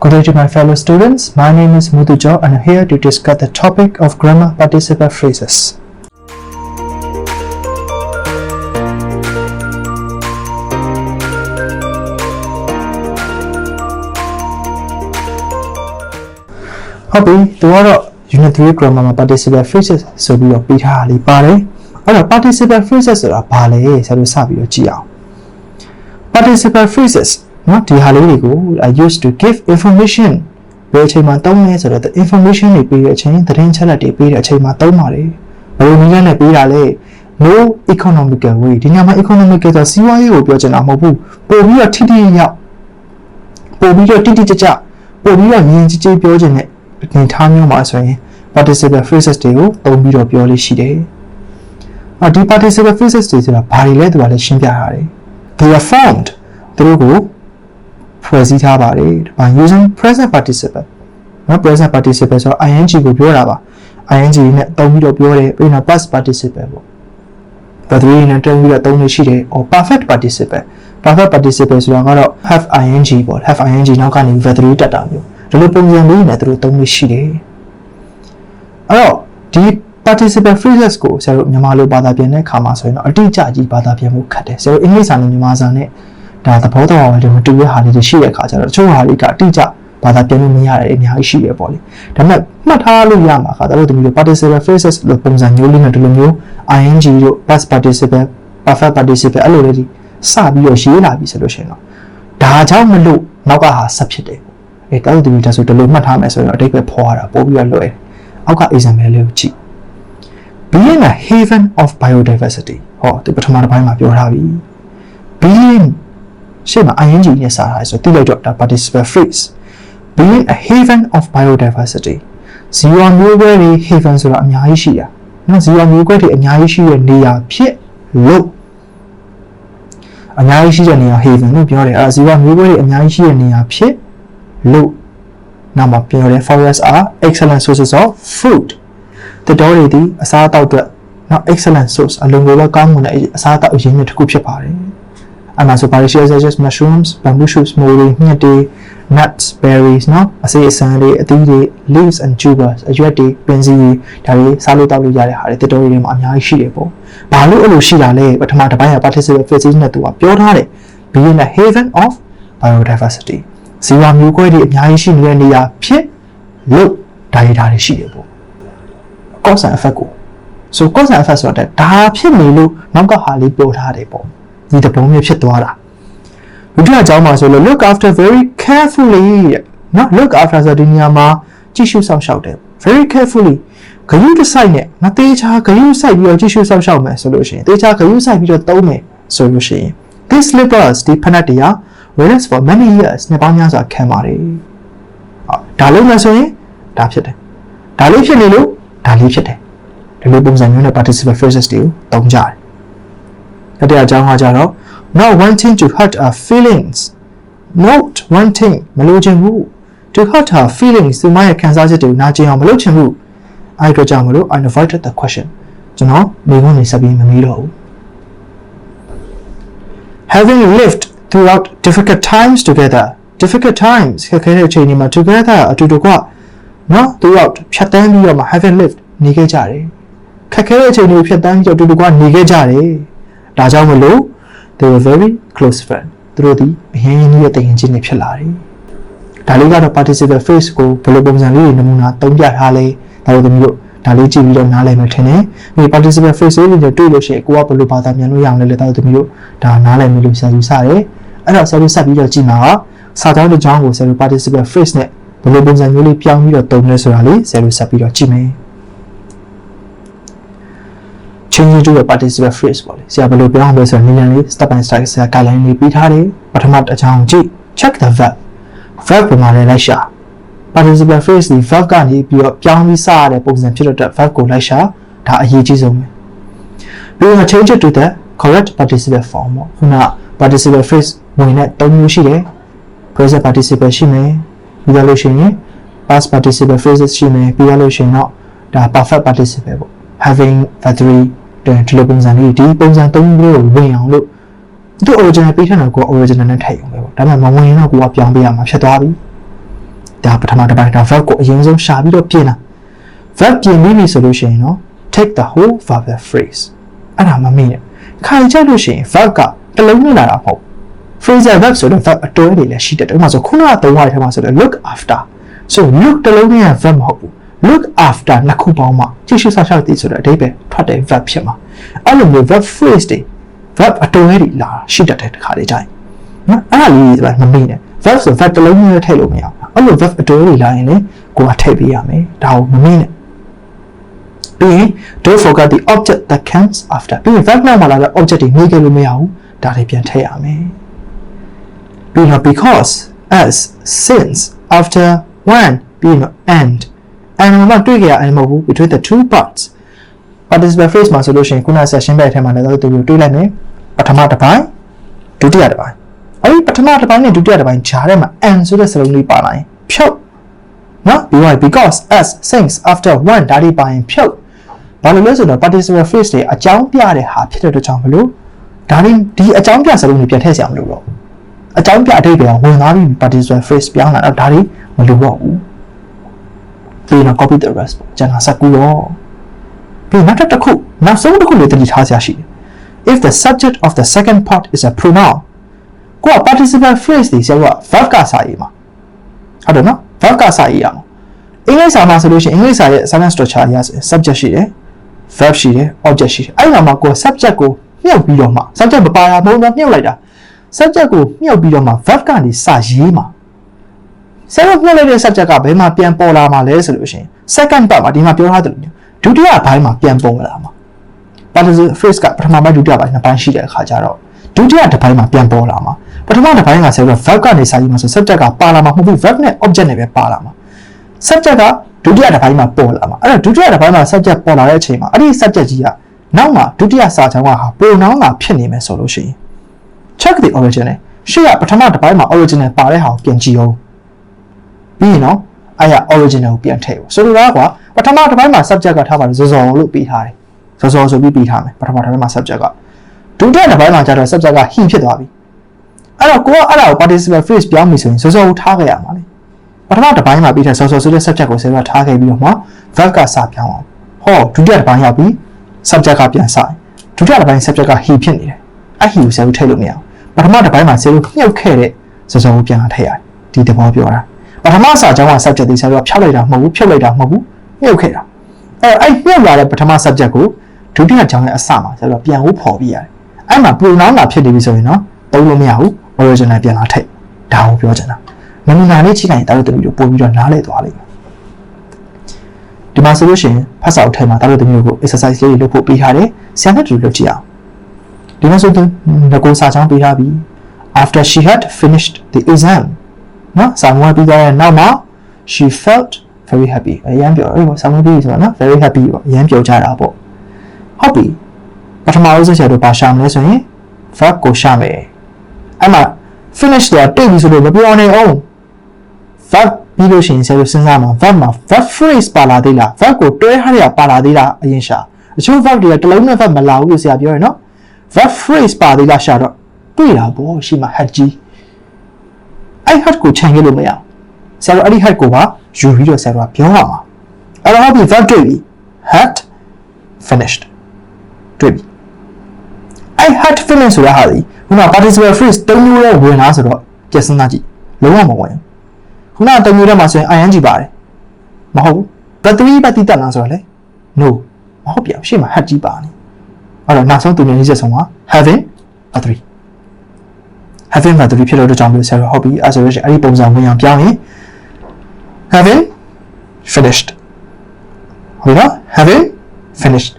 Good day to my fellow students. My name is Mudhujo and I'm here to discuss the topic of grammar participle phrases. ။ဟုတ်ပြီသူကတော့ unit 3 grammar မှာ participle phrases ဆိုပြီးတော့ပြီးထားတာလေးပါတယ်။အဲ့တော့ participle phrases ဆိုတာဘာလဲဆိုတော့စပြီးတော့ကြည့်အောင်။ participle phrases နော်ဒီဟာလေးတွေကို I used to give information ဘယ်အချိန်မှာသုံးလဲဆိုတော့ the information တွေပေးတဲ့အချိန်သတင်းချက်လက်တွေပေးတဲ့အချိန်မှာသုံးပါတယ်။ဘယ်လိုနည်းနဲ့ပေးတာလဲ no economical way ဒီညမှာ economical ဆိုစီးပွားရေးကိုပြောချင်တာမဟုတ်ဘူးပို့ပြီးတော့ထိထိရောက်ပို့ပြီးတော့တိတိကျကျပို့ပြီးတော့မြင်ကြည်ကြည်ပြောချင်တဲ့အနေထားမျိုးမှာဆိုရင် participle phrases တွေကိုသုံးပြီးတော့ပြောလို့ရှိတယ်။အော်ဒီ participle phrases တွေဆိုတာဘာတွေလဲသူကလည်းရှင်းပြထားတယ်။ they are formed သူတို့ကို ဖွဲ့စည်းထားပါတယ်။ဒါ using present participle နော် present participle ဆိုတော့ ing ကိုပြောတာပါ။ ing နဲ့သုံးပြီးတော့ပြောတယ်ပြီးတော့ past participle ပေါ့။ but 3နဲ့တွဲပြီးတော့သုံးလို့ရှိတယ် or perfect participle perfect participle ဆိုတာကတော့ have ing ပေါ့ have ing နောက်ကနေ verb 3တက်တာမျိုးဒီလိုပုံစံလေးနဲ့သူတို့သုံးလို့ရှိတယ်အဲ့တော့ဒီ participle phrases ကိုဆရာတို့မြန်မာလိုဘာသာပြန်တဲ့အခါမှာဆိုရင်တော့အတိအကျကြီးဘာသာပြန်ဖို့ခက်တယ်ဆရာတို့အင်္ဂလိပ်စာနဲ့မြန်မာစာနဲ့ ဒါသဘောတရားတွေမတူတဲ့ဟာတွေရှိတဲ့အခါကျတော့တချို့ဟာတွေကအတိအကျဘာသာပြန်လို့မရတဲ့အများကြီးရှိရပေါ့လေဒါပေမဲ့မှတ်ထားလို့ရမှာခါတို့တို့မျိုး participle phrases လို့ပုံစံမျိုးလေးနဲ့ဒီလိုမျိုး ing တို့ past participle perfect participle အဲ့လိုလေးကြီးစပြီးတော့ရေးလာပြီဆိုလို့ရှိရင်တော့ဒါကြောင့်မလို့နောက်ကဟာဆက်ဖြစ်တယ်အဲတောက်တူဒါဆိုဒီလိုမှတ်ထားမယ်ဆိုရင်အတိတ်ပဲဖော်ရတာပို့ပြီးတော့လွယ်တယ်အောက်က example လေးကိုကြည့် being a haven of biodiversity ဟောဒီပထမတစ်ပိုင်းမှာပြောထားပြီ being ရှေ့မှာ ing နဲ့စာထားဆိုတိလိုက်တော့ဒါ participle phrase being a haven of biodiversity ဇီဝမျိုးကွဲတွေ haven ဆိုတာအများကြီးရှိတာနော်ဇီဝမျိုးကွဲတွေအများကြီးရှိတဲ့နေရာဖြစ်လို့အများကြီးရှိတဲ့နေရာ haven လို့ပြောတယ်အဲဇီဝမျိုးကွဲတွေအများကြီးရှိတဲ့နေရာဖြစ်လို့နောက်မှာပြောတယ် forests are excellent sources of food တတော်တွေဒီအစားအသောက်အတွက်နောက် excellent source အလုံးစုံကောင်းမွန်တဲ့အစားအသောက်အရင်းမြစ်တစ်ခုဖြစ်ပါတယ် အမှဆိုပါရရှိ such as mushrooms bamboo shoots မိုးတွေမြက်တွေ nuts berries နော်အစေးအစမ်းတွေအသီးတွေ leaves and tubers အရွက်တွေပင်စည်းတွေဒါတွေစားလို့တောက်လို့ရတဲ့ဟာတွေတတော်တွေထဲမှာအများကြီးရှိတယ်ပေါ့ဘာလို့အဲ့လိုရှိတာလဲပထမတစ်ပိုင်းက participate phases နဲ့သူကပြောထားတယ် being a haven of biodiversity ဇီဝမျိုးကွဲတွေအများကြီးရှိနေတဲ့နေရာဖြစ်လို့ဒါရတာတွေရှိတယ်ပေါ့ cause and effect ကို so cause and effect ဆိုတော့ဒါဖြစ်နေလို့နောက်ကဟာလေးပြောထားတယ်ပေါ့ ဒီတပုံမျိုးဖြစ်သွားတာဒုတိယအကြောင်းမှာဆိုလို့ look after very carefully တဲ့နော် look after ဆိုဒီနေရာမှာကြည့်ရှုစောင့်ရှောက်တယ် very carefully ဂရုတစိုက်နဲ့မသေးချာဂရုစိုက်ပြီးတော့ကြည့်ရှုစောင့်ရှောက်မယ်ဆိုလို့ရှိရင်သေချာဂရုစိုက်ပြီးတော့သုံးမယ်ဆိုလို့ရှိရင် this slippers ဒီဖနက်တရား whereas for many years နှစ်ပေါင်းများစွာခံပါတယ်။ဒါလို့မှဆိုရင်ဒါဖြစ်တယ်။ဒါလေးဖြစ်နေလို့ဒါလေးဖြစ်တယ်။ဒီလိုပုံစံမျိုးနဲ့ participle phrases တွေကိုသုံးကြတယ်။ တတိယအကြောင်းကကြတော့ not wanting to hurt our feelings not wanting မလိုချင်ဘူး to hurt our feelings သူမရဲ့ခံစားချက်တွေကိုနာကျင်အောင်မလုပ်ချင်ဘူး။အဲဒီတော့ကြောင့်မလို့ I avoided the question ကျွန်တော်မိကုန်းနေစပြီးမမေးတော့ဘူး။ having lived throughout difficult times together difficult times ခက်ခဲတဲ့အချိန်တွေမှာ together အတူတကွနော် throughout ဖြတ်တန်းပြီးတော့မှ having lived နေခဲ့ကြတယ်ခက်ခဲတဲ့အချိန်တွေဖြတ်တန်းပြီးတော့အတူတကွနေခဲ့ကြတယ် ဒါကြောင့်မလို့ they were very close friend သူတို့ဒီအရင်ရင်းနှီးတဲ့တည်ရင်ချင်းတွေဖြစ်လာတယ်ဒါလေးကတော့ participle phrase ကိုဘယ်လိုပုံစံလေးတွေနမူနာသုံးပြထားလဲဒါတို့သမီးတို့ဒါလေးကြည့်ပြီးတော့နားလည်မယ်ထင်တယ်။ဒီ participle phrase လေးတွေတွေ့လို့ရှိရင်ကိုကဘယ်လိုဘာသာပြန်လို့ရအောင်လဲလေဒါတို့သမီးတို့ဒါနားလည်မယ်လို့ဆရာယူဆတယ်။အဲ့တော့ဆရာတို့ဆက်ပြီးတော့ကြည့်မှာကစာကြောင်းတစ်ကြောင်းကိုဆရာတို့ participle phrase နဲ့ဘယ်လိုပုံစံမျိုးလေးပြောင်းပြီးတော့သုံးလဲဆိုတာလေးဆရာတို့ဆက်ပြီးတော့ကြည့်မယ်။ change to a participle phrase ပေါ့လေဆရာဘယ်လိုပြောင်းလဲဆိုတော့နည်းနည်းလေး step by step ဆရာ guideline လေးပြီးထားတယ်ပထမတစ်ကြောင်းကြည့် check the verb verb ပုံမှာလည်းလိုက်ရှာ participle phrase ဒီ verb ကနေပြီးတော့ပြောင်းပြီးစရတဲ့ပုံစံဖြစ်တဲ့ verb ကိုလိုက်ရှာဒါအရေးကြီးဆုံးပဲပြီးတော့ change it to the correct participle form ပေါ့ခုန participle phrase ဝင်တဲ့၃မျိုးရှိတယ် present participle ရှိမယ်ပြီးတော့လို့ရှိရင် past participle phrases ရှိမယ်ပြီးတော့လို့ရှိရင်တော့ဒါ perfect participle ပေါ့ having battery ဒီလိုပုံစံလေးဒီပုံစံ၃မျိုးကိုဝင်အောင်လို့သူ original ပေးထားတာကို original နဲ့ထည့်ရုံပဲပေါ့ဒါပေမဲ့မဝင်ရင်တော့ကိုကပြောင်းပေးရမှာဖြစ်သွားပြီဒါပထမတစ်ပိုင်းဒါ verb ကိုအရင်ဆုံးရှာပြီးတော့ပြင်တာ verb ပြင်ပြီးပြီဆိုလို့ရှိရင်နော် take the whole verbal phrase အဲ့ဒါမမေ့နဲ့ခိုင်ချက်လို့ရှိရင် verb ကတစ်လုံးနဲ့လာတာမဟုတ် phrasal verb ဆိုတော့ verb အတွဲတွေလည်းရှိတယ်ဥပမာဆိုခုနကသုံးရတဲ့ထဲမှာဆိုတော့ look after so look တစ်လုံးနဲ့ verb မဟုတ်ဘူး look after နှစ်ခုပေါင်းမှကြည့်ရှုဆောက်ရှောက်တည်ဆိုတော့အဓိပ္ပာယ်ထွက်တဲ့ verb ဖြစ်မှာအဲ့လိုမျိုး verb phrase တွေ verb အတွဲတွေလာရှိတတ်တဲ့ခါလေးကြိုင်နော်အဲ့ဒါလေးဆိုတာမမေ့နဲ့ verb ဆို verb တစ်လုံးနဲ့ထည့်လို့မရဘူးအဲ့လို verb အတွဲတွေလာရင်လည်းကိုယ်ကထည့်ပေးရမယ်ဒါကိုမမေ့နဲ့ပြီးရင် don't forget the object that comes after ပြီးရင် verb နောက်မှာလာတဲ့ object တွေမေ့ခဲ့လို့မရဘူးဒါတွေပြန်ထည့်ရမယ်ပြီးတော့ because as since after when ပြီးတော့ and and မှာတွေ့ကြရအောင်မဟုတ်ဘူး between the two parts participle phrase မှာဆိုလို့ရှိရင်ခုန session ပဲအထက်မှာလည်းတို့တွေ့လိုက်မယ်ပထမတစ်ပိုင်းဒုတိယတစ်ပိုင်းအဲဒီပထမတစ်ပိုင်းနဲ့ဒုတိယတစ်ပိုင်းခြားထဲမှာ and ဆိုတဲ့စလုံးလေးပါလာရင်ဖြုတ်နော်ပြီးတော့ because as since after when ဒါတွေပါရင်ဖြုတ်ဘာလို့လဲဆိုတော့ participle phrase တွေအကြောင်းပြတဲ့ဟာဖြစ်တဲ့အတွက်ကြောင့်မလို့ဒါတွေဒီအကြောင်းပြစလုံးတွေပြန်ထည့်ဆရာမလို့တော့အကြောင်းပြအတိတ်ကဝင်သွားပြီ participle phrase ပြောင်းလာတော့ဒါတွေမလိုတော့ဘူး ပြီးတော့ copy the rest ကျန်တာစကူရောပြီးနောက်တစ်ခုနောက်ဆုံးတစ်ခုလေးတတိထားဆရာရှိတယ် if the subject of the second part is a pronoun ကိုက participle phrase တွေဆရာက verb ကစာရေးမှာဟုတ်တယ်နော် verb ကစာရေးရအောင်အင်္ဂလိပ်စာမှာဆိုလို့ရှိရင်အင်္ဂလိပ်စာရဲ့ sentence structure ရဆို subject ရှိတယ် verb ရှိတယ် object ရှိတယ်အဲ့ဒီမှာကို subject ကိုမြုပ်ပြီးတော့မှ subject မပါတာမဟုတ်ဘူးမြုပ်လိုက်တာ subject ကိုမြုပ်ပြီးတော့မှ verb ကနေစရေးမှာ ဆရာမြုပ်လိုက်တဲ့ subject ကဘယ်မှာပြန်ပေါ်လာမှာလဲဆိုလို့ရှိရင် second part မှာဒီမှာပြောထားတယ်လို့ဒုတိယဘိုင်းမှာပြန်ပေါ်လာမှာ participle phrase ကပထမပိုင်းဒုတိယပိုင်းနှစ်ပိုင်းရှိတဲ့အခါကျတော့ဒုတိယတစ်ပိုင်းမှာပြန်ပေါ်လာမှာပထမတစ်ပိုင်းကဆိုတော့ verb ကနေစာရေးမှာဆို subject ကပါလာမှာမဟုတ်ဘူး verb နဲ့ object နဲ့ပဲပါလာမှာ subject ကဒုတိယတစ်ပိုင်းမှာပေါ်လာမှာအဲ့တော့ဒုတိယတစ်ပိုင်းမှာ subject ပေါ်လာတဲ့အချိန်မှာအဲ့ဒီ subject ကြီးကနောက်မှာဒုတိယစာချောင်းကဟာ pronoun လာဖြစ်နေမယ်ဆိုလို့ရှိရင် check the origin နဲ့ရှေ့ကပထမတစ်ပိုင်းမှာ original ပါတဲ့ဟာကိုပြန်ကြည့်အောင် ပြီးရင်တော့အဲ့ရ original ကိုပြန်ထည့်ဖို့ဆိုလိုတာကပထမတစ်ပိုင်းမှာ subject ကထားပါတယ်ဇော်ဇော်လို့ပြီးထားတယ်ဇော်ဇော်ဆိုပြီးပြီးထားမယ်ပထမတစ်ပိုင်းမှာ subject ကဒုတိယတစ်ပိုင်းမှာကျတော့ subject က he ဖြစ်သွားပြီအဲ့တော့ကိုကအဲ့ဒါကို participle phrase ပြောင်းပြီဆိုရင်ဇော်ဇော်ကိုထားခဲ့ရမှာလေပထမတစ်ပိုင်းမှာပြီးတဲ့ဇော်ဇော်ဆိုတဲ့ subject ကိုဆရာကထားခဲ့ပြီးတော့မှ verb ကစပြောင်းအောင်ဟောဒုတိယတစ်ပိုင်းရောက်ပြီ subject ကပြန်စဒုတိယတစ်ပိုင်း subject က he ဖြစ်နေတယ်အဲ့ he ကိုဆရာတို့ထည့်လို့မရဘူးပထမတစ်ပိုင်းမှာဆရာတို့မြုပ်ခဲ့တဲ့ဇော်ဇော်ကိုပြန်လာထည့်ရတယ်ဒီသဘောပြောတာ ပထမစာကြောင်းက subject တွေဆရာတို့ကဖြောက်လိုက်တာမဟုတ်ဘူးဖြုတ်လိုက်တာမဟုတ်ဘူးမြုပ်ခဲ့တာအဲ့အဲ့မြုပ်လာတဲ့ပထမ subject ကိုဒုတိယကြောင်းရဲ့အစမှာဆရာတို့ပြန်ဖို့ပေါ်ပြရတယ်အဲ့မှာ pronoun လာဖြစ်နေပြီဆိုရင်တော့သုံးလို့မရဘူး original ပြန်လာထည့်ဒါကိုပြောချင်တာနမူနာလေးချိခိုင်တာတို့တမီးတို့ပို့ပြီးတော့နားလည်သွားလိမ့်မယ်ဒီမှာဆိုလို့ရှိရင်ဖတ်စာအုပ်ထဲမှာတာတို့တမီးတို့ကို exercise လေးတွေလုပ်ဖို့ပေးထားတယ်ဆရာနဲ့တူလုပ်ကြည့်အောင်ဒီမှာဆိုတော့ငကိုစာချောင်းပေးထားပြီ after she had finished the exam နော်စာမွေးပြီးသွားတဲ့နောက်မှာ she felt very happy အရန်ပြောအဲ့စာမွေးပြီးဆိုတော့နော် very happy ပေါ့အရန်ပြောကြတာပေါ့ဟုတ်ပြီပထမဦးဆုံးဆရာတို့ပါရှာမလဲဆိုရင် verb ကိုရှာမယ်အဲ့မှာ finish ဆိုတာတွေ့ပြီဆိုလို့မပြောနိုင်အောင် verb ပြီးလို့ရှိရင်ဆရာတို့စဉ်းစားမှာ verb မှာ verb phrase ပါလာသေးလား verb ကိုတွဲထားရပါလာသေးလားအရင်ရှာအချို့ verb တွေကတစ်လုံးနဲ့ verb မလာဘူးလို့ဆရာပြောရနော် verb phrase ပါသေးလားရှာတော့တွေ့တာပေါ့ရှိမှာ had ကြီး အဲ့ had ကိုခြံခဲ့လို့မရအောင်ဆရာတို့အဲ့ဒီ had ကိုပါယူပြီးတော့ဆရာတို့ကပြောရမှာအဲ့တော့ဟုတ်ပြီ verb တွေ့ပြီ had finished တွေ့ပြီအဲ့ had finished ဆိုတာဟာဒီခုန participle phrase သုံးမျိုးနဲ့ဝင်လာဆိုတော့ကြက်စမ်းသားကြည့်လုံးဝမဝင်ခုနသုံးမျိုးထဲမှာဆိုရင် ing ပါတယ်မဟုတ်ဘူး but 3ပတ်တိတက်လားဆိုတော့လေ no မဟုတ်ပြန်ရှေ့မှာ had ကြီးပါနေအဲ့တော့နောက်ဆုံးသူများလေးချက်ဆုံးက having a 3 having a 3ဖြစ်လို့တော့ကြောင့်လို့ဆရာတို့ဟုတ်ပြီအဲ့ဆိုလို့ရှိရင်အဲ့ဒီပုံစံဝင်အောင်ပြောင်းရင် having finished ဟုတ်နော် having finished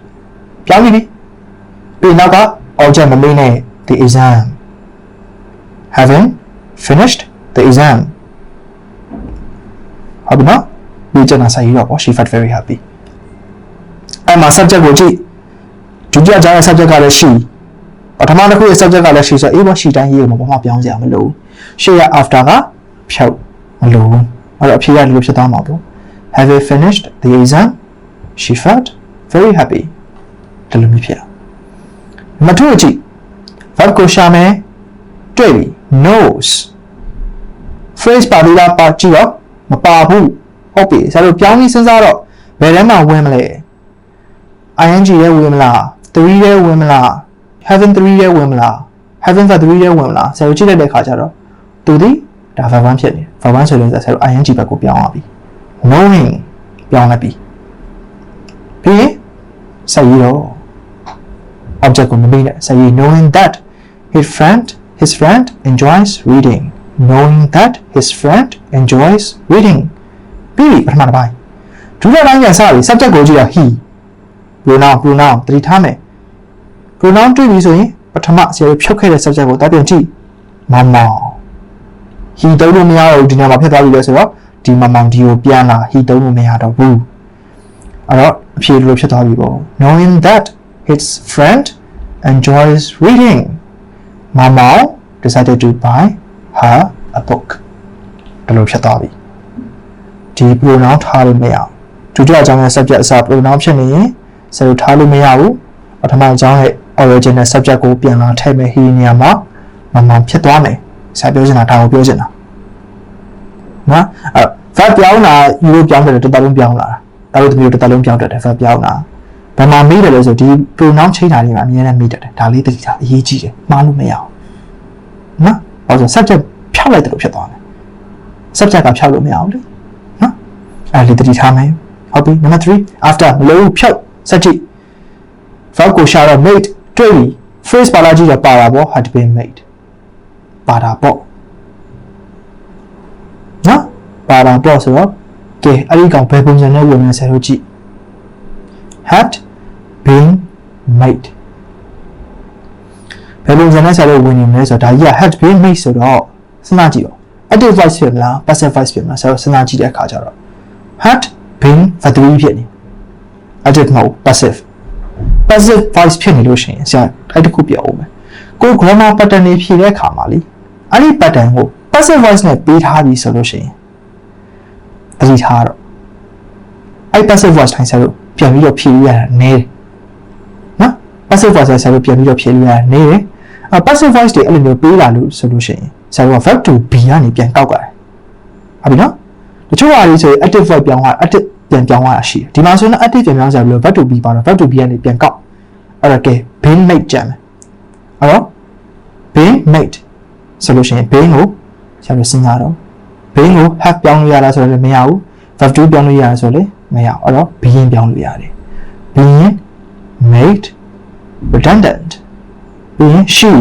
ပြောင်းပြီပြီးနောက်က object မမေးနဲ့ the exam having finished the exam ဟုတ်ပြီနော်ဒီကျန်တာဆိုင်ရောပေါ့ she felt very happy အဲ့မှာ subject ကိုကြည့်ဒုတိယကြားရဲ့ subject ကလည်း she ပထမတစ်ခုရဲ့ subject ကလည်း she ဆိုအေးပေါ့ she တိုင်းရေးမှာဘာမှပြောင်းစရာမလိုဘူး she ရဲ့ after ကဖြုတ်မလိုဘူးအဲ့တော့အဖြေရဒီလိုဖြစ်သွားမှာပေါ့ have you finished the exam she felt very happy ဒီလိုမျိုးဖြစ်မထူးကြည့် verb ကိုရှာမယ်တွေ့ပြီ knows phrase ပါလို့လားပါကြည့်တော့မပါဘူးဟုတ်ပြီဆရာတို့ပြောင်းပြီးစဉ်းစားတော့ဘယ်ထဲမှာဝင်မလဲ ing ရဲ့ဝင်မလား3ရဲ့ဝင်မလား heaven 3ရဲ့ဝင်မလား heaven 3ရဲ့ဝင်မလားဆရာတို့ကြည့်လိုက်တဲ့အခါကျတော့သူဒီဒါ verb 1ဖြစ်နေ verb 1ဆိုရင်ဆရာတို့ ing ဘက်ကိုပြောင်းရပြီ knowing ပြောင်းလိုက်ပြီပြီးရင်ဆက်ရတော့ object ကိုမမေ့နဲ့ဆက်ရ knowing that his friend his friend enjoys reading knowing that his friend enjoys reading ပြီးပြီပထမတစ်ပိုင်းဒုတိယပိုင်းကျစပြီ subject ကိုကြည့်တော့ he pronoun pronoun သတိထားမယ် pronoun တွေ့ပြီဆိုရင်ပထမဆရာဖြုတ်ခဲ့တဲ့ subject ကိုတားပြန်ကြည့်မမောင် he သုံးလို့မရတော့ဘူးဒီနေရာမှာဖြစ်သွားပြီလဲဆိုတော့ဒီမမောင်ဒီကိုပြန်လာ he သုံးလို့မရတော့ဘူးအဲ့တော့အဖြေလိုဖြစ်သွားပြီပေါ့ knowing that his friend enjoys reading မမောင် decided to buy her a book ဘယ်လိုဖြစ်သွားပြီဒီ pronoun ထားလို့မရအောင်ဒုတိယအကြောင်းရဲ့ subject အစား pronoun ဖြစ်နေရင်ဆယ်လို့ထားလို့မရဘူးပထမအကြောင်းရဲ့ original subject ကိုပြန်လာထည့်မယ် he နေရာမှာမမောင်ဖြစ်သွားမယ်ဆရာပြောချင်တာဒါကိုပြောချင်တာနော်အဲ့ verb ပြောင်းတာယူလို့ပြောင်းတယ်တစ်ပတ်လုံးပြောင်းလာတာဒါလို့တမျိုးတစ်ပတ်လုံးပြောင်းတတ်တယ် verb ပြောင်းတာဘယ်မှာမေးတယ်လဲဆိုဒီ pronoun ချိန်တာတွေမှာအများနဲ့မေးတတ်တယ်ဒါလေးသတိထားအရေးကြီးတယ်မှားလို့မရအောင်နော်ဟောဆို subject ဖြောက်လိုက်တယ်လို့ဖြစ်သွားတယ် subject ကဖြောက်လို့မရအောင်လေနော်အဲ့လေးသတိထားမယ်ဟုတ်ပြီ number 3 after မလို့ဖြောက်စက်ကြည့် verb ကိုရှာတော့ made တွေ့ပြီ phrase ပါလာကြည့်တော့ပါတာပေါ့ had been made ပါတာပေါ့နော်ပါတာပေါ့ဆိုတော့ကဲအဲ့ဒီကောင်ဘယ်ပုံစံနဲ့ဝင်နေဆရာတို့ကြည့် had been made ဘယ်ပုံစံနဲ့ဆရာတို့ဝင်နေမလဲဆိုတော့ဒါကြီးက had been made ဆိုတော့စဉ်းစားကြည့်ပါ active voice ဖြစ်မလား passive voice ဖြစ်မလားဆရာတို့စဉ်းစားကြည့်တဲ့အခါကျတော့ had been verb ဖြစ်နေ active မဟုတ် passive passive voice ဖြစ်နေလို့ရှိရင်ဆရာအဲ့တခုပြအောင်မယ်ကို grammar pattern တွေဖြည့်တဲ့အခါမှာလीအဲ့ဒီ pattern ကို passive voice နဲ့ပေးထားပြီဆိုလို့ရှိရင်သတိထားတော့အဲ့ passive voice တိုင်းဆရာတို့ပြန်ပြီးတော့ဖြည့်ရတာနည်းတယ်နော် passive voice ဆရာတို့ပြန်ပြီးတော့ဖြည့်ရတာနည်းတယ်အ passive voice တွေအဲ့လိုမျိုးပေးလာလို့ဆိုလို့ရှိရင်ဆရာတို့က verb to be ကနေပြန်ကောက်ကြတယ်ဟုတ်ပြီနော်တချို့ဟာတွေဆိုရင် active verb ပြောင်းသွား active ပြန်ပြောင်းသွားတာရှိတယ်ဒီမှာဆိုရင် active ပြန်ပြောင်းကြပြီးတော့ verb to be ပါတော့ verb to be ကနေပြန်ကောက်အဲ့တော့ကဲ been made ကြမ်းမယ်အဲ့တော့ been made ဆိုလို့ရှိရင် been ကိုဆရာတို့စဉ်းစားတော့ been ကို have ပြောင်းလို့ရတာဆိုတော့လည်းမရဘူး verb to ပြောင်းလို့ရတာဆိုလည်းမရဘူးအဲ့တော့ being ပြောင်းလို့ရတယ် being made redundant being she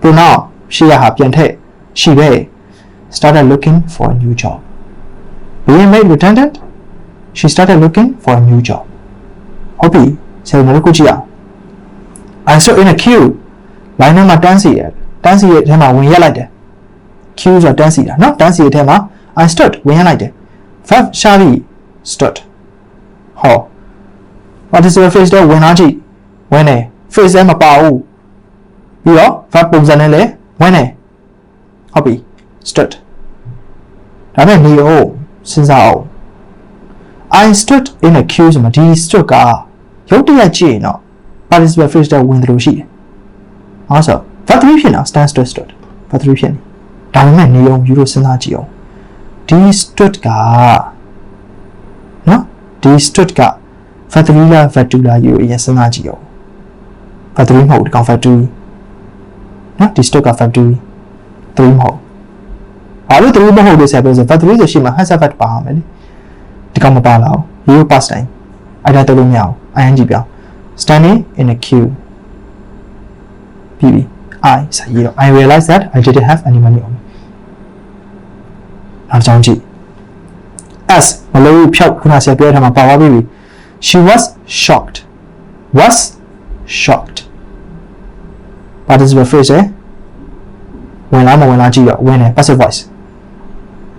pronoun she ကဟာပြန်ထည့် she ပဲ started looking for a new job being made redundant she started looking for a new job ဟုတ်ပြီဆရာတို့ကိုကြည့်အောင် I stood in a queue line ထဲမှာတန်းစီရတန်းစီရထဲမှာဝင်ရက်လိုက်တယ် queue ဆိုတန်းစီတာနော်တန်းစီရထဲမှာ I stood ဝင်ရက်လိုက်တယ် verb ရှာပြီး stood ဟော what is your face တော့ဝင်လာကြည့်ဝင်နေ face ထဲမပါဘူးပြီးတော့ verb ပုံစံနဲ့လည်းဝင်နေဟုတ်ပြီ stood ဒါပေမဲ့နေအောင်စဉ်းစားအောင် I stood in a queue ဆိုမှာဒီ stood ကရုပ်တရက်ကြည့်ရင်တော့ participle phrase တော့ဝင်သလိုရှိတယ်။ဟောဆို verb 3ဖြစ်နေတာ stand stood stood verb 3ဖြစ်နေ။ဒါပေမဲ့နေအောင်ယူလို့စဉ်းစားကြည့်အောင်ဒီ stood ကနော်ဒီ stood က verb 3လား verb 2လားယူအရင်စဉ်းစားကြည့်အောင် verb 3မဟုတ်ဒီကောင် verb 2နော်ဒီ stood က verb 2 3မဟုတ်ဘာလို့3မဟုတ်လဲဆက်ပြောဆို verb 3ဆိုရှိမှ has verb ပါမယ်လေ ဒီကောင်မပါလာဘူးရိုး past time အဲ့ဒါတော့လို့မရအောင် ing ပြောင်း standing in a queue ပြီးပြီ I စာရေးတော့ I realized that I didn't have any money on me နောက်ကြောင်းကြည့် S မလို့ဖြောက်ခုနဆရာပြောတဲ့ထဲမှာပါသွားပြီ she was shocked was shocked participle phrase ရယ်ဝင်လာမဝင်လာကြည့်တော့ဝင်တယ် passive voice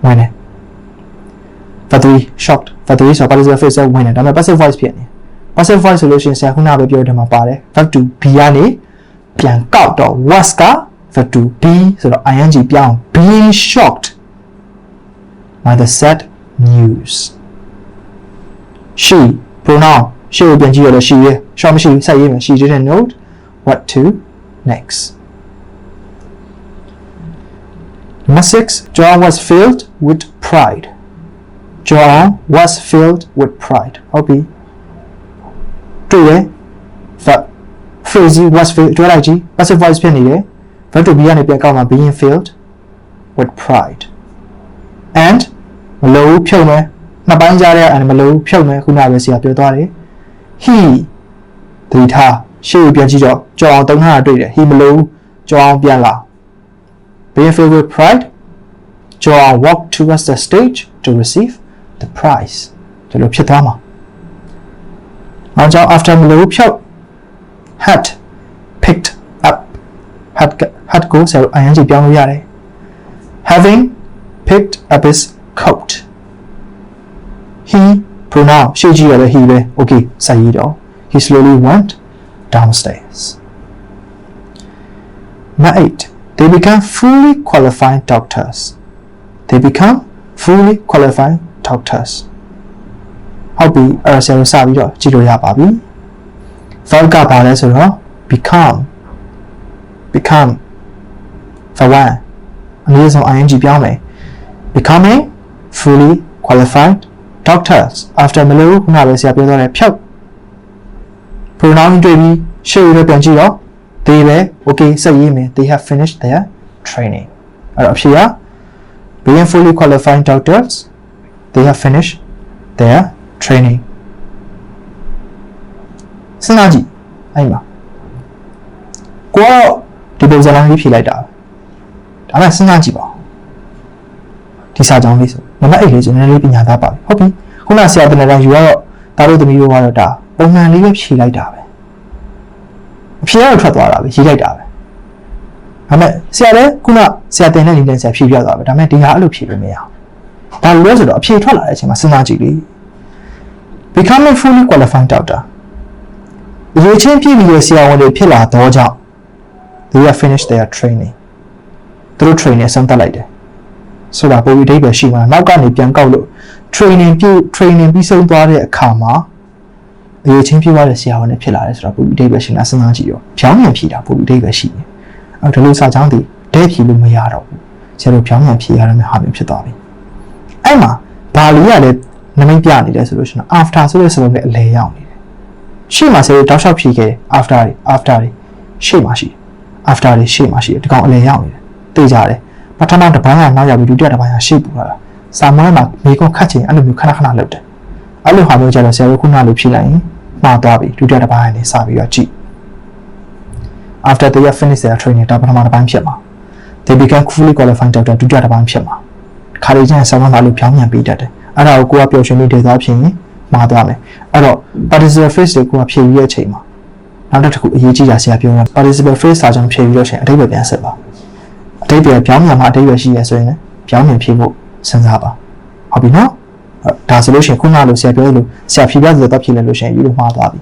ဝင်တယ် verb 3 shocked verb 3ဆို participle phrase ရယ်ဝင်တယ်ဒါပေမဲ့ passive voice ဖြစ်နေ passive voice ဆိုလို့ရှိရင်ဆရာခုနပဲပြောတဲ့မှာပါတယ် verb to be ကနေပြန်ကောက်တော့ was က verb to be ဆိုတော့ ing ပြောင်း being shocked by the sad news she pronoun she ကိုပြန်ကြည့်ရလို့ she ရဲ့ short မရှိဘူးဆက်ရေးမယ် she didn't know what to next number 6 John was filled with pride John was filled with pride ဟုတ်ပြီတွေ့ရ verb phrase was filled တွဲလိုက်ကြည့် passive voice ဖြစ်နေတယ် verb to be ကနေပြန်ကောက်မှာ being filled with pride and မလို့ဘူးဖြုတ်မယ်နှစ်ပိုင်းကြားတဲ့ and မလို့ဘူးဖြုတ်မယ်ခုနကပဲဆရာပြောသွားတယ် he သတိထားရှေ့ကိုပြန်ကြည့်တော့ကြော်အောင်တုံးထားတာတွေ့တယ် he မလို့ဘူးကြော်အောင်ပြန်လာ being filled with pride Joel walked towards the stage to receive the prize ဒီလိုဖြစ်သွားမှာနောက်ကြောင့် after မလို့ဖြုတ် had picked up had had ကိုဆရာတို့ ing ပြောင်းလို့ရတယ် having picked up his coat he pronoun ရှေ့ကြည့်ရတဲ့ he ပဲ okay ဆက်ရည်တော့ he slowly went downstairs Number 8 they become fully qualified doctors they become fully qualified doctors ဟုတ်ပြီအဲ့ဒါဆရာတို့စပြီးတော့ကြည့်လို့ရပါပြီ verb ကဘာလဲဆိုတော့ become become for one အနည်းဆုံး ing ပြောင်းမယ် becoming fully qualified doctors after မလို့ခုနပဲဆရာပြောသွားတယ်ဖြုတ် pronoun တွေ့ပြီးရှေ့ရပြန်ကြည့်တော့ they ပဲ okay ဆက်ရေးမယ် they have finished their training အဲ့တော့အဖြေက being fully qualified doctors they have finished their training စဉ်းစားကြည့်အဲ့မှာကိုကတော့ဒီပုံစံလေးဖြေလိုက်တာဒါမှစဉ်းစားကြည့်ပါဦးဒီစာကြောင်းလေးဆိုနံပါတ်8လေးကျွန်တော်လေးပညာသားပါပြီဟုတ်ပြီခုနဆရာတနတန်းယူရတော့တားလို့သမီးတို့ကတော့ဒါပုံမှန်လေးပဲဖြေလိုက်တာပဲအဖြေကတော့ထွက်သွားတာပဲရေးလိုက်တာပဲဒါပေမဲ့ဆရာလည်းခုနဆရာတင်တဲ့နေနဲ့ဆရာဖြေပြသွားပဲဒါပေမဲ့ဒီဟာအဲ့လိုဖြေလို့မရအော င်ဒါလိုလဲဆိုတော့အဖြေထွက်လာတဲ့အချိန်မှာစဉ်းစားကြည့်လေ becoming fully qualified doctor ရေချင်းပြည့်ပြီးတဲ့ဆရာဝန်တွေဖြစ်လာတော့ကြောင့် they have finished their training သူတို့ training ဆုံးသက်လိုက်တယ်ဆိုတာပုံရိပ်ပဲရှိမှာနောက်ကနေပြန်ကောက်လို့ training ပြု training ပြီးဆုံးသွားတဲ့အခါမှာရေချင်းပြည့်သွားတဲ့ဆရာဝန်တွေဖြစ်လာတယ်ဆိုတာပုံရိပ်ပဲရှိနေတာစဉ်းစားကြည့်ရောဖြောင်းမြန်ဖြေတာပုံရိပ်ပဲရှိတယ်အဲ့ဒါလို့စာချောင်းတည်တဲ့ဖြေလို့မရတော့ဘူးဆရာတို့ဖြောင်းမြန်ဖြေရတဲ့ဟာမျိုးဖြစ်သွားပြီ အဲ့မှာဘာလီကလည်းနမိတ်ပြနေတယ်ဆိုလို့ရှိရင် after ဆိုတဲ့စကားနဲ့အလဲရောက်နေတယ်ရှေ့မှာဆရာတို့တောက်လျှောက်ဖြေခဲ့ after တွေ after တွေရှေ့မှာရှိ after တွေရှေ့မှာရှိဒီကောင်အလဲရောက်နေတယ်သိကြတယ်ပထမတစ်ပိုင်းကနောက်ရောက်ပြီးဒုတိယတစ်ပိုင်းကရှေ့ပူလာတာစာမွေးမှာမိကုန်းခတ်ချင်အဲ့လိုမျိုးခဏခဏလုပ်တယ်အဲ့လိုဟာမျိုးကြတော့ဆရာတို့ခုနလိုဖြေလိုက်ရင်မှားသွားပြီဒုတိယတစ်ပိုင်းကနေစပြီးတော့ကြည့် after they have finished their training ဒါပထမတစ်ပိုင်းဖြစ်မှာ they become fully qualified doctor ဒုတိယတစ်ပိုင်းဖြစ်မှာ ခါရီကျန်ဆောင်းမှာလို့ဖြောင်းမြန်ပေးတတ်တယ်အဲ့ဒါကိုကိုကပျော်ရွှင်ပြီးဒေသွားဖြစ်ရင်မှားသွားမယ်အဲ့တော့ participle phrase တွေကိုကဖြည့်ပြီးတဲ့အချိန်မှာနောက်တစ်ခုအရေးကြီးတာဆရာပြောတာ participle phrase စာကြောင့်ဖြည့်ပြီးတော့ချိန်အတိတ်ပဲပြန်ဆက်ပါအတိတ်ပဲပြောင်းမြန်မှာအတိတ်ပဲရှိရဆိုရင်လည်းပြောင်းမြန်ဖြည့်ဖို့စဉ်းစားပါဟုတ်ပြီနော်ဒါဆိုလို့ရှိရင်ခုနလိုဆရာပြောလို့ဆရာဖြည့်ပြသတော့ဖြည့်လိုက်လို့ရှိရင်ယူလို့မှားသွားပြီ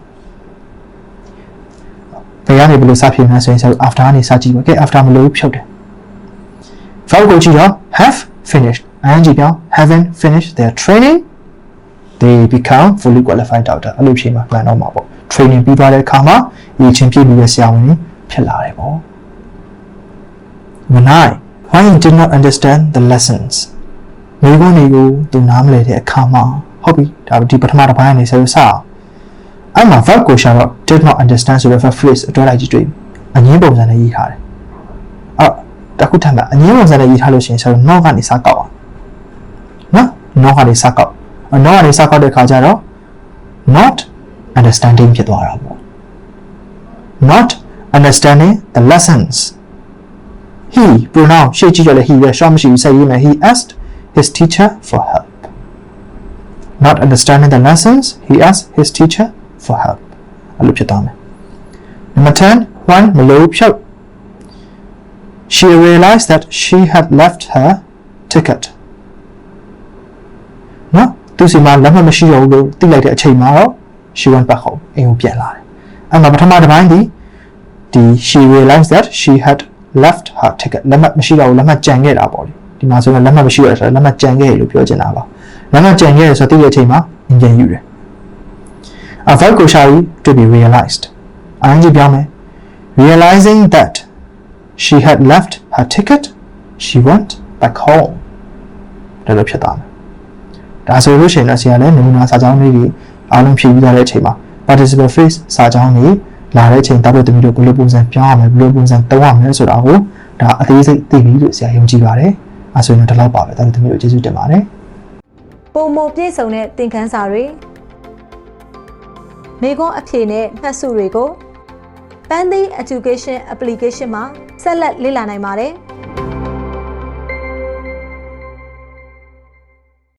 ဘယ်ကနေဘယ်လိုစဖြည့်မှန်းဆိုရင်ဆရာ after ကနေစကြည့်ပါကဲ after မလို့ဖြုတ်တယ် verb ကိုကြည့်တော့ have finished ing ပြောင်း haven't finished their training they become fully qualified doctor အဲ့လိုဖြေမှာမှန်တော့မှာပေါ့ training ပြီးသွားတဲ့အခါမှာရည်ချင်းပြည့်ပြီးတဲ့ဆရာဝန်ကြီးဖြစ်လာတယ်ပေါ့ Number 9 why you did not understand the lessons မိဘနေကိုသူနားမလည်တဲ့အခါမှာဟုတ်ပြီဒါဒီပထမတစ်ပိုင်းကနေဆက်စအောင်အဲ့မှာ verb ကိုရှာတော့ did not understand ဆိုတဲ့ verb phrase အတွဲလိုက်ကြည့်တွေ့အငင်းပုံစံနဲ့ရေးထားတယ်အဲ့တခုထပ်မှာအငင်းပုံစံနဲ့ရေးထားလို့ရှိရင်ဆိုတော့ not ကနေစကောက်အောင် နော် not ကနေစကောက် not ကနေစကောက်တဲ့အခါကျတော့ not understanding ဖြစ်သွားတာပေါ့ not understanding the lessons he pronoun ရှေ့ကြည့်ရလေ he ပဲ short မရှိဘူးဆက်ရေးမယ် he asked his teacher for help not understanding the lessons he asked his teacher for help အဲ့လိုဖြစ်သွားမယ် number 10 one မလို့ဖြုတ် she realized that she had left her ticket နော် သူစီမှာလက်မှတ်မရှိတော့ဘူးလို့သိလိုက်တဲ့အချိန်မှာတော့ she went back home အိမ်ကိုပြန်လာတယ်အဲ့မှာပထမတစ်ပိုင်းဒီဒီ she realized that she had left her ticket လက်မှတ်မရှိတော့ဘူးလက်မှတ်ကြံခဲ့တာပေါ့လေဒီမှာဆိုရင်လက်မှတ်မရှိရဆိုတော့လက်မှတ်ကြံခဲ့ရလို့ပြောချင်တာပါလက်မှတ်ကြံခဲ့ရဆိုတော့သိတဲ့အချိန်မှာအင်ဂျင်ယူတယ်အ verb ကိုရှာပြီး to be realized အင်ဂျင်ပြောင်းမယ် realizing that she had left her ticket she went back home ဒါလိုဖြစ်သွားမယ် ဒါဆိုလို့ရှိရင်တော့ဆရာလည်းနမူနာစာကြောင်းလေးတွေအားလုံးဖြည့်ပြီးသွားတဲ့အချိန်မှာ participant phrase စာကြောင်းတွေလာတဲ့အချိန်တားလို့တမီးတို့ဘယ်လိုပုံစံပြောင်းရမလဲဘယ်လိုပုံစံသုံးရမလဲဆိုတာကိုဒါအသေးစိတ်သိပြီလို့ဆရာယုံကြည်ပါတယ်အဲဆိုရင်တော့ဒီလောက်ပါပဲတားလို့တမီးတို့ကျေးဇူးတင်ပါတယ်ပုံမပြည့်စုံတဲ့သင်ခန်းစာတွေမိကုံးအဖြေနဲ့မှတ်စုတွေကို Pandy Education Application မှာဆက်လက်လေ့လာနိုင်ပါတယ်။